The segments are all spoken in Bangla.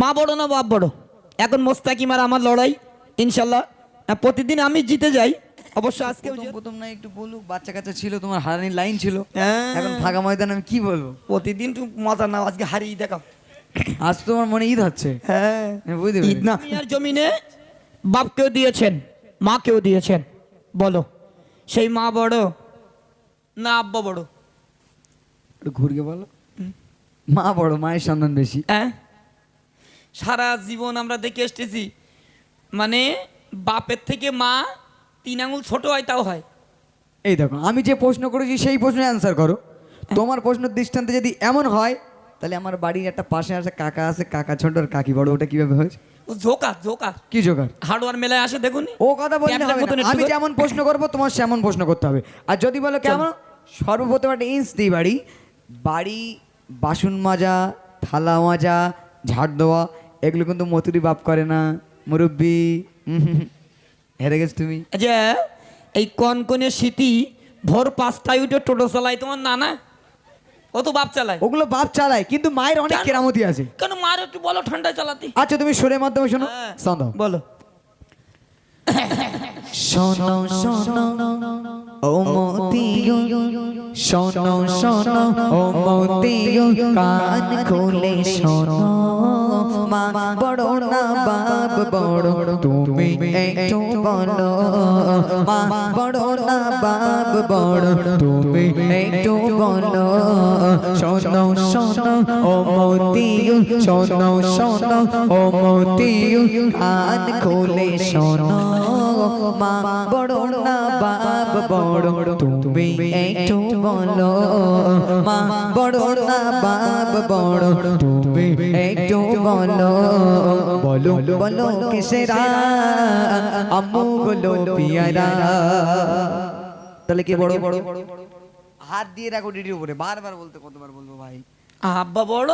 মা বড় না বাপ বড়? এখন মোস্তাকিম আর আমার লড়াই ইনশাল্লাহ। প্রতিদিন আমি জিতে যাই। অবশ্য আজকেও প্রথম না একটু বলুক বাচ্চা কাচ্চা ছিল তোমার হারানির লাইন ছিল। হ্যাঁ। এখন ফাঁকা ময়দান আমি কি বলব? প্রতিদিন তুই মজা নাও আজকে হারিয়ে দেখাও। আজ তোমার মনে ঈদ হচ্ছে। হ্যাঁ। বুঝতে ঈদ না। জমিনে বাপকেও দিয়েছেন মাকেও দিয়েছেন বলো। সেই মা বড় না আব্বা বড়? ঘুরকে বলো। মা বড় মায়ের সন্ধান বেশি। হ্যাঁ। সারা জীবন আমরা দেখে এসতেছি মানে বাপের থেকে মা তিন আঙুল ছোট হয় তাও হয়। এই দেখো আমি যে প্রশ্ন করেছি সেই প্রশ্নের অ্যান্সার করো। তোমার প্রশ্নের দৃষ্টান্তে যদি এমন হয় তাহলে আমার বাড়ির একটা পাশে আছে কাকা আছে কাকা ছোট আর কাকি বড় ওটা কীভাবে হয়েছে? ও জোকার জোকার। কি জোগাড় হার্ডওয়ার মেলায় আসে দেখুন। ও কথা না। আমি যেমন প্রশ্ন করব তোমার সেমন প্রশ্ন করতে হবে। আর যদি বলো কেমন সর্বপ্রথম একটা ইঞ্চ দিই বাড়ি। বাড়ি বাসন মাজা থালা মাজা ঝাড় দেওয়া এগুলো কিন্তু মতুরি বাপ করে না মুরব্বি। হেরে গেছ তুমি। যে এই কনকনে স্মৃতি ভোর পাঁচটায় উঠে টোটো চালায় তোমার নানা। ও তো বাপ চালায়। ওগুলো বাপ চালায় কিন্তু মায়ের অনেক কেরামতি আছে। কেন মার একটু বলো ঠান্ডায় চালাতে। আচ্ছা তুমি সুরের মাধ্যমে শোনো। হ্যাঁ। শোনো বলো শোনো শোনো। ও মতিও শোনো শোনো ও মতিও কান খুলে শোনো মা বড় না বাপ বড় তুমি একটু বলো মা বড় না বাপ বড় তুমি একটু বলো শোনো শোনো ও মতিও শোনো শোনো ও মতিও কান খুলে শোনো মা বড় না বাপ বড় তুমি একটু বলো বলো বলো কিসেরা বলো পিয়ারা তাহলে কি বড় বড় হাত দিয়ে রাখো ডিডির উপরে বারবার বলতে কতবার বলব ভাই আব্বা বড়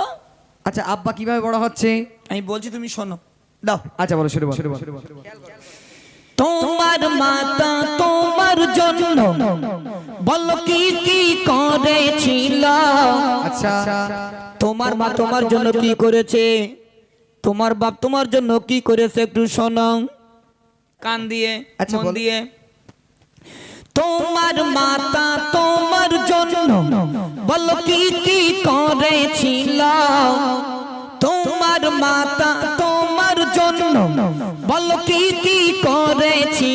আচ্ছা আব্বা কীভাবে বড় হচ্ছে আমি বলছি তুমি শোনো দাও আচ্ছা বলো শুরু শুরু বলো তোমার মাতা তোমার জন্য। বলো কি কি করেছিল? আচ্ছা। তোমার মা তোমার জন্য কি করেছে? তোমার বাপ তোমার জন্য কি করেছে একটু শোনো। কান দিয়ে আচ্ছা, দিয়ে। তোমার মাতা তোমার জন্য। বলো কি কি করেছিল? তোমার মাতা তোমার জন্য। বলো কি কি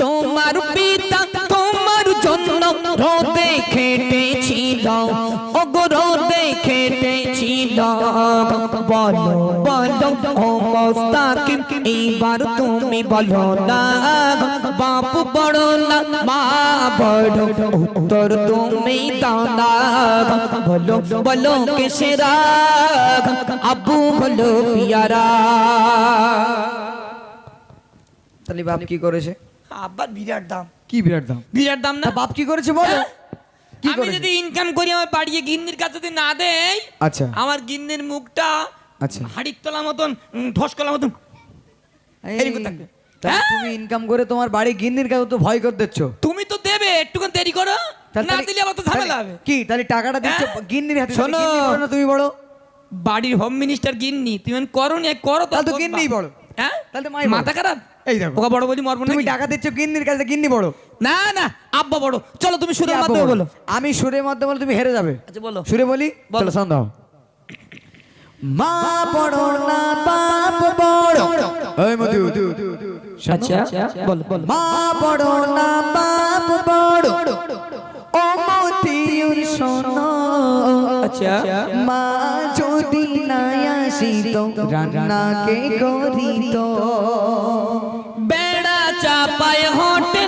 তোমার পিতা তোমার জন্য রোদে খেটেছিল ওগো রোদে খেটেছিল বলো বলো, ও মোস্তাকিম, এইবার তুমি বলো না, বাপ বড় না, মা বড়, উত্তর তুমি দাও না। বলো বলো, কেসেরা আব্বু বলো, পিয়ারা। তাহলে বাপ কি করেছে? আব্বার বিরাট দাম। কি বিরাট দাম? বিরাট দাম না? বাপ কি করেছে বলো? কি আমি যদি ইনকাম করি আমার বাড়িয়ে গিন্নির কাছে যদি না দেই আচ্ছা। আমার গিন্নির মুখটা আচ্ছা। হাড়ির তলা মতন কলা মতন। এরকম থাকবে। তাহলে হ্যাঁ? তুমি ইনকাম করে তোমার বাড়ি গিন্নির কাছে তো ভয় করে দিচ্ছ। তুমি তো দেবে একটুখানি দেরি করো। না দিলে আবার তো ঝামেলা হবে। কি তাহলে টাকাটা দিচ্ছ হ্যাঁ? গিন্নির হাতে শোনো। তুমি বড় বাড়ির হোম মিনিস্টার গিন্নি তুমি করো নি করো তাহলে তো। গিন্নিই বড়। হ্যাঁ? তাহলে। মাথা খারাপ? এই দেখো। ওকে বড় বলি মরবো তুমি টাকা দিচ্ছ গিন্নির কাছে গিন্নি বড়। না না আব্বা বড়। চলো তুমি সুরের মাধ্যমে বলো। আমি সুরের মাধ্যমে বলে তুমি হেরে যাবে। আচ্ছা বলো। সুরে বলি। চলো সন্দেহ মা বড় না বাপ বড় এই মধু আচ্ছা বলো বলো। মা বড় না বাপ বড় ও মতিউর শোনো। আচ্ছা। মা যদি না আসিত রান্না কে করিত।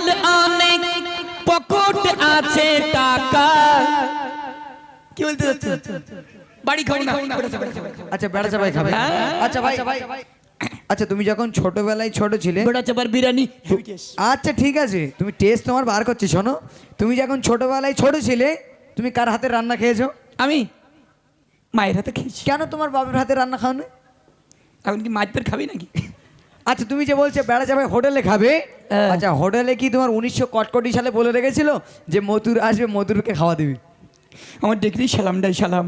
হোটেল অনেক পকেট আছে টাকা। কি বলতে বাড়ি খাব না। আচ্ছা বেড়া চাপাই খাবে। হ্যাঁ। আচ্ছা ভাই। আচ্ছা তুমি যখন ছোটবেলায় ছোট ছিলে বেড়া চাপার বিরিয়ানি। আচ্ছা ঠিক আছে। তুমি টেস্ট তোমার বার করছি শোনো। তুমি যখন ছোটবেলায় ছোট ছিলে তুমি কার হাতে রান্না খেয়েছো? আমি মায়ের হাতে খেয়েছি। কেন তোমার বাবার হাতে রান্না খাও না এখন কি মাছ পের খাবি নাকি? আচ্ছা তুমি যে বলছো বেড়া যাবে হোটেলে খাবে হ্যাঁ। আচ্ছা হোটেলে কি তোমার উনিশশো কটকটি সালে বলে রেখেছিল যে মধুর আসবে মধুরকে খাওয়া দিবি? আমার দেখলি সালাম ডাই সালাম।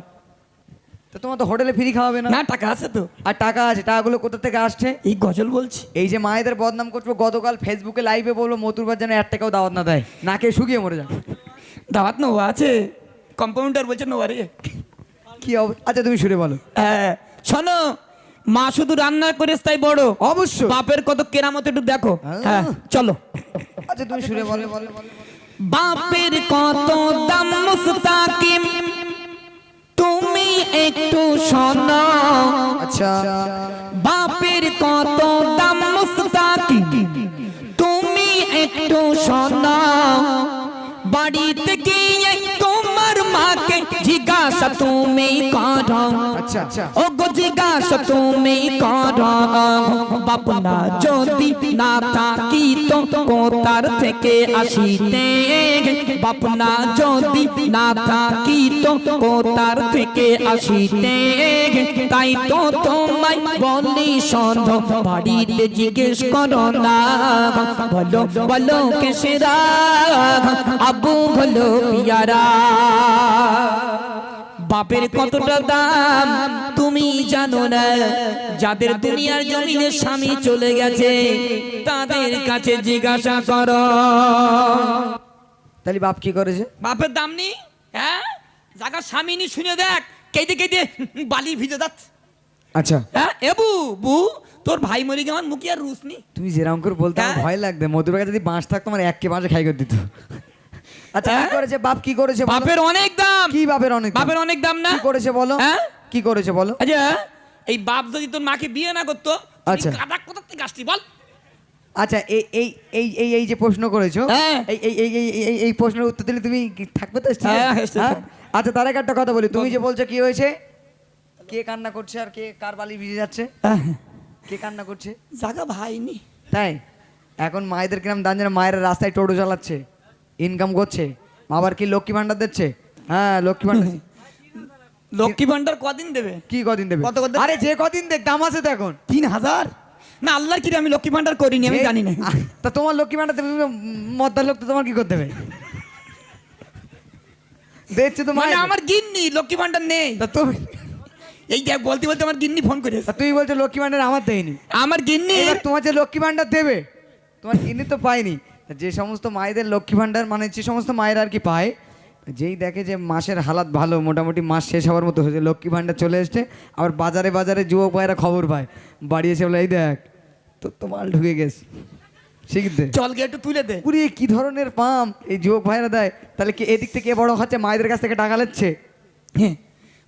তো তোমার তো হোটেলে ফ্রি খাওয়াবে না। না টাকা আছে তো। আর টাকা আছে টাকাগুলো কোথা থেকে আসছে? এই গজল বলছি। এই যে মায়েদের বদনাম করছ গতকাল ফেসবুকে লাইভে বলব মতুরবার যেন এক টাকাও দাওয়াত না দেয়। নাকে শুকিয়ে মরে যান দাওয়াত নো আছে। কম্পাউন্ডার বলছে নো আরে কি আচ্ছা তুমি শুনে বলো। হ্যাঁ শোনো মা শুধু রান্না করে তাই বড়। অবশ্যই। বাপের কত কেরামত একটু দেখো। হ্যাঁ। চলো। আচ্ছা তুমি শুনে বলো। বলো বলো। বাপের কত দাম মুস্তাকিম। তুমি একটু শোনো। আচ্ছা। বাপের কত দাম মুস্তাকিম। তুমি একটু শোনো। বাড়িতে গিয়ে তোমার জিজ্ঞাসা তুমি করো ও গো জিজ্ঞাসা তুমি করো বাপনা যদি না থাকি তো কোতার থেকে আসিতে বাপনা যদি না থাকি তো কোতার থেকে আসিতে তাই তো তোমায় বলি সন্ধ বাড়িতে জিজ্ঞেস করো না বলো বলো কেসেরা আবু হলো পিয়ারা বাপের কতটা দাম তুমি জানো না যাদের দুনিয়ার জমিনে স্বামী চলে গেছে তাদের কাছে জিজ্ঞাসা করো তাহলে বাপ কি করেছে? বাপের দাম নেই হ্যাঁ? জায়গা স্বামী নি শুনে দেখ কেঁদে কেঁদে বালি ভিজে যাচ্ছে। আচ্ছা। হ্যাঁ? এবু বু তোর ভাই মরে গিয়ে আমার মুখে আর রুস নি তুমি যেরকম করে বলতে আমার? ভয় লাগবে মধুর যদি বাঁশ থাকতো আমার এককে বাঁশে খাই করে দিত। আচ্ছা কি হ্যাঁ? করেছে? বাপ কি করেছে বাপের অনেক দাম। কি বাপের অনেক বাপের অনেক দাম না? কি করেছে বলো? হ্যাঁ? কি করেছে বলো? আচ্ছা এই বাপ যদি তোর মাকে বিয়ে না করতো আচ্ছা। কাদা কোথা থেকে আসতি বল? আচ্ছা এই এই এই এই এই যে প্রশ্ন করেছ হ্যাঁ। এই এই এই এই এই- প্রশ্নের উত্তর দিলে তুমি থাকবে তো? আচ্ছা তার একটা কথা বলি। তুমি যে বলছো কি হয়েছে? কে কান্না করছে আর কে কার বালি ভিজে যাচ্ছে? কে কান্না করছে? জাগা ভাই নি তাই? এখন মায়েদের কিরম দান যেন মায়ের রাস্তায় টোটো চালাচ্ছে ইনকাম করছে আবার কি লক্ষ্মী ভান্ডার দিচ্ছে? হ্যাঁ লক্ষ্মী ভান্ডার লক্ষ্মী ভান্ডার কদিন দেবে? কি কদিন দেবে? কত কত- আরে যে কদিন দেখ দাম আছে তো এখন। তিন হাজার? না আল্লাহর কি আমি লক্ষ্মী ভান্ডার করিনি আমি জানি না। তা তোমার লক্ষ্মী ভান্ডার দেবে মদ্দার লোক তো তোমার কি করতে হবে দেখছ তো মানে আমার গিন্নি লক্ষ্মী ভান্ডার নেই। তা তুমি এই দেখ বলতে বলতে আমার গিন্নি ফোন করেছে। তা তুমি বলছো লক্ষ্মী ভান্ডার আমার দেয়নি। আমার গিন্নি? এবার তোমার যে লক্ষ্মী ভান্ডার দেবে তোমার কিনে তো পায়নি। যে সমস্ত মায়েদের লক্ষ্মী ভান্ডার মানে যে সমস্ত মায়ের আর কি পায় যেই দেখে যে মাসের হালাত ভালো মোটামুটি মাস শেষ হওয়ার মতো হয়েছে লক্ষ্মী ভান্ডার চলে এসছে আবার বাজারে বাজারে যুবক ভাইয়েরা খবর পায়। বাড়ি এসে বলে এই দেখ তো তো মাল ঢুকে গেছে। শিখতে চল গিয়ে একটু তুলে দে। পুরি কি ধরনের পাম এই যুবক ভাইয়েরা দেয়? তাহলে কি এদিক থেকে বড় হচ্ছে মায়েদের কাছ থেকে টাকা লেচ্ছে হ্যাঁ।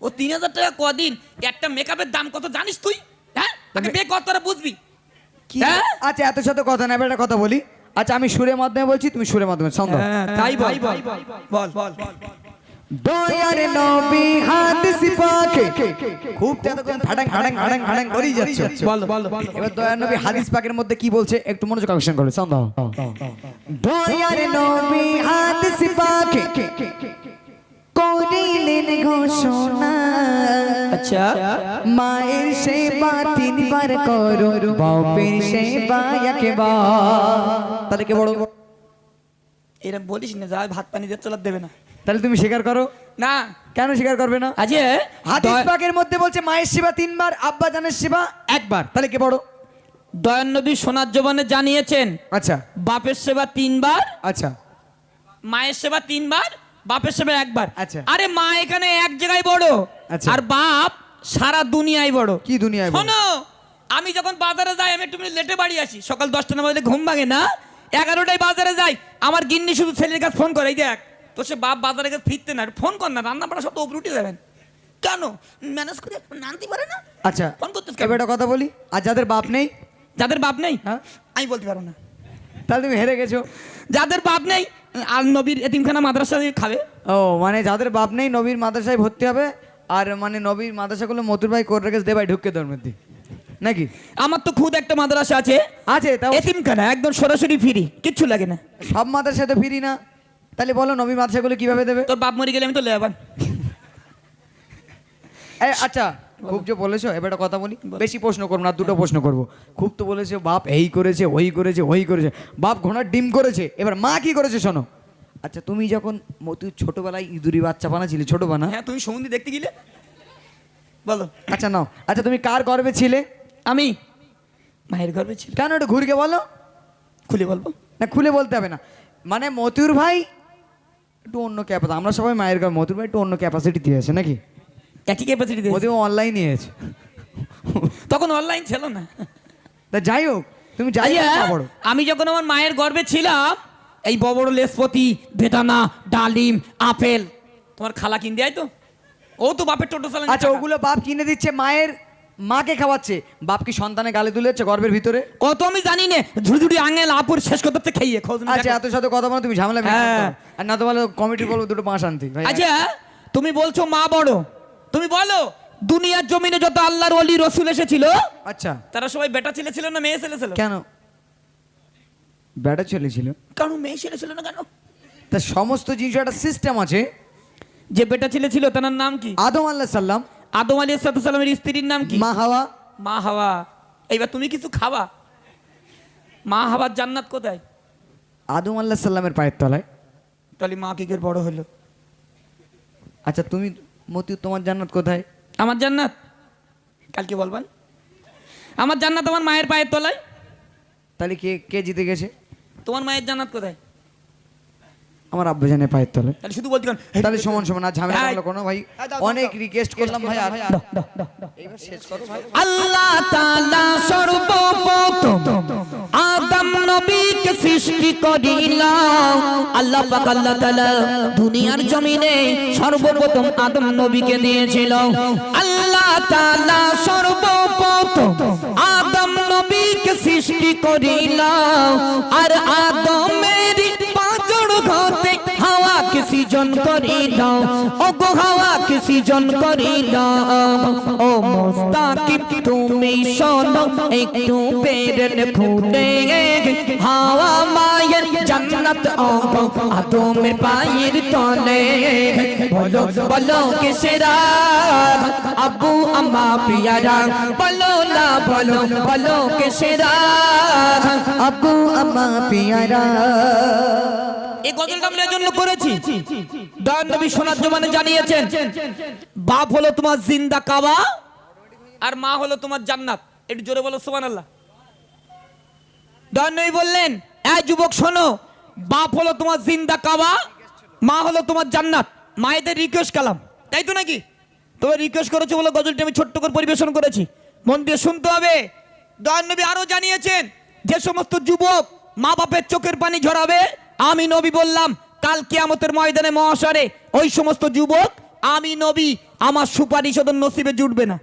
ও তিন হাজার টাকা কদিন একটা মেকআপের দাম কত জানিস তুই হ্যাঁ তাকে বে কত বুঝবি কি হ্যাঁ? আচ্ছা এত সাথে কথা না একটা কথা বলি আচ্ছা আমি সুরের মাধ্যমে বলছি তুমি সুরের মাধ্যমে সন্দেহ হ্যাঁ, তাই বল বল বল দয়ার নবী হাত সিপাকে খুব তো ফাটাং ফাটাং ফাটাং ফাটাং করেই যাচ্ছে বল বল এবার দয়ার নবী হাদিস পাকের মধ্যে কি বলছে একটু মনোযোগ আকর্ষণ করে দয়ার নবী সিপাকে করিলেন ঘোষণা। আচ্ছা। মায়ের সেবা তিনবার করো বাপের সেবা একবার। তাহলে কে বড় এরা বলিস না যা ভাত পানি দিয়ে চলার দেবে না। তাহলে তুমি স্বীকার করো? না। কেন স্বীকার করবে না? আজকে হাদিস পাকের মধ্যে বলছে মায়ের সেবা তিনবার আব্বা জানের সেবা একবার। তাহলে কে বড়? দয়ান নবী সোনার জবানে জানিয়েছেন আচ্ছা। বাপের সেবা তিনবার আচ্ছা। মায়ের সেবা তিনবার বাপের সামনে একবার। আচ্ছা। আরে মা এখানে এক জায়গায় বড় আচ্ছা। আর বাপ সারা দুনিয়ায় বড়। কি দুনিয়ায় শোনো আমি যখন বাজারে যাই আমি একটু লেটে বাড়ি আসি। সকাল দশটা না ঘুম ভাঙে না এগারোটায় বাজারে যাই। আমার গিন্নি শুধু ছেলের কাছে ফোন করে এই দেখ তো সে বাপ বাজারে কাছে ফিরতে না ফোন কর না রান্না বাড়া সব তো উপরে উঠে যাবেন। কেন? ম্যানেজ করে নানতে পারে না? আচ্ছা ফোন? এবার একটা কথা বলি আর যাদের বাপ নেই? যাদের বাপ নেই? হ্যাঁ? আমি বলতে পারব না। তাহলে তুমি হেরে গেছো। যাদের বাপ নেই আর নবীর এতিমখানা মাদ্রাসা খাবে। ও মানে যাদের বাপ নেই নবীর মাদ্রাসায় ভর্তি হবে আর মানে নবীর মাদ্রাসাগুলো মতুর ভাই করে রেখেছে দেবাই ঢুককে দেওয়ার মধ্যে। নাকি? আমার তো খুদ একটা মাদ্রাসা আছে। আছে তাও এতিমখানা একদম সরাসরি ফ্রি কিচ্ছু লাগে না। সব মাদ্রাসায় তো ফিরি না। তাহলে বলো নবী মাদ্রাসাগুলো কীভাবে দেবে? তোর বাপ মরে গেলে আমি তো লেবান। আচ্ছা। খুব যে বলেছ এবার একটা কথা বলি। বেশি প্রশ্ন করব না দুটো প্রশ্ন করব। খুব তো বলেছ বাপ এই করেছে ওই করেছে ওই করেছে। বাপ ঘোড়ার ডিম করেছে এবার মা কি করেছে শোনো। আচ্ছা তুমি যখন মতু ছোটবেলায় ইঁদুরি বাচ্চা বানাচ্ছিলে ছোট বানা। হ্যাঁ তুমি সমুদ্রে দেখতে গেলে? বলো। আচ্ছা নাও। আচ্ছা তুমি কার গর্বে ছিলে? আমি। মায়ের গর্বে ছিল। কেন একটু ঘুরকে বলো। খুলে বলব? না খুলে বলতে হবে না। মানে মতুর ভাই একটু অন্য ক্যাপাসিটি আমরা সবাই মায়ের গর্ব মতুর ভাই একটু অন্য ক্যাপাসিটি দিয়েছে নাকি? একই ক্যাপাসিটি মতুর অনলাইন নিয়েছে তখন অনলাইন ছিল না। তা যাই হোক তুমি যাই বড় আমি যখন আমার মায়ের গর্ভে ছিলাম এই বড় লেসপতি বেদানা ডালিম আপেল তোমার খালা কিন দেয় তো? ও তো বাপের টোটো চালান আচ্ছা ওগুলো বাপ কিনে দিচ্ছে মায়ের মাকে খাওয়াচ্ছে। বাপ কি সন্তানে গালে তুলেছে গর্ভের ভিতরে? ও তো আমি জানি না ঝুড়ি আঙেল আপুর শেষ করতে খাইয়ে খোঁজ আচ্ছা এত সাথে কথা বলো তুমি ঝামেলা হ্যাঁ। আর না তো বলো কমিটি বলব দুটো পাঁচ আনতে। আচ্ছা তুমি বলছো মা বড়। তুমি বলো দুনিয়ার জমিনে যত আল্লাহর ওলি রসুল এসেছিল আচ্ছা। তারা সবাই বেটা ছেলে ছিল না মেয়ে ছেলে ছিল? কেন? বেটা ছেলে ছিল। কেন মেয়ে ছেলে ছিল না কেন? তা সমস্ত জিনিস একটা সিস্টেম আছে। যে বেটা ছেলে ছিল তার নাম কি? আদম আল্লাহ সাল্লাম আদম আলী সালামের স্ত্রীর নাম কি? মা হাওয়া। মা হাওয়া। এইবার তুমি কিছু খাওয়া মা হাওয়ার জান্নাত কোথায়? আদম আল্লাহ সাল্লামের পায়ের তলায়। তাহলে মা কি বড় হলো? আচ্ছা তুমি মতি তোমার জান্নাত কোথায়? আমার জান্নাত? কালকে বলবেন। আমার জান্নাত আমার মায়ের পায়ের তলায়। তাহলে কে কে জিতে গেছে? তোমার মায়ের জান্নাত কোথায়? আমার আব্বু জানে পায়ের তলায়। তাহলে শুধু বলতে তাহলে সমান সমান আর ঝামেলা কোনো ভাই। অনেক রিকোয়েস্ট করলাম ভাই আর এইবার শেষ করো ভাই। আল্লাহ তাআলা সর্বপ্রথম নবীকে সৃষ্টি করিলাম। আল্লাহ পাক আল্লাহ তাআলা দুনিয়ার জমিনে সর্বপ্রথম আদম নবীকে দিয়েছিল। আল্লাহ তাআলা সর্বপ্রথম আদম নবীকে সৃষ্টি করিলাম। আর আদমের কে সৃজন করিলাম ও গো হাওয়া কে সৃজন করিলাম ও মোস্তাকিম তুমি শোনো একটু পেরেন খুলে হাওয়া মায়ের জান্নাত ও গো আদমের পায়ের তলে বলো বলো কে সেরা আব্বু আম্মা পিয়ারা বলো না বলো বলো কে সেরা আব্বু আম্মা পিয়ারা বাপ হলো তোমার জিন্দা কাবা, আর মা হলো তোমার জান্নাত। একটু জোরে বলো, সুবহানাল্লাহ। দয়ান বললেন এই যুবক, শোনো, বাপ হলো তোমার জিন্দা কাবা, মা হলো তোমার জান্নাত। মায়েদের রিকোয়েস্ট কালাম। তাই তো নাকি? তবে রিকোয়েস্ট করেছ বলে গজলটি আমি ছোট্ট করে পরিবেশন করেছি। মন দিয়ে শুনতে হবে। দয়ান নবী আরও জানিয়েছেন, যে সমস্ত যুবক মা বাপের চোখের পানি ঝরাবে আমি নবী বললাম, কাল কিয়ামতের ময়দানে মহাশরে ওই সমস্ত যুবক, আমি নবী, আমার সুপারিশ ওদের নসিবে জুটবে না।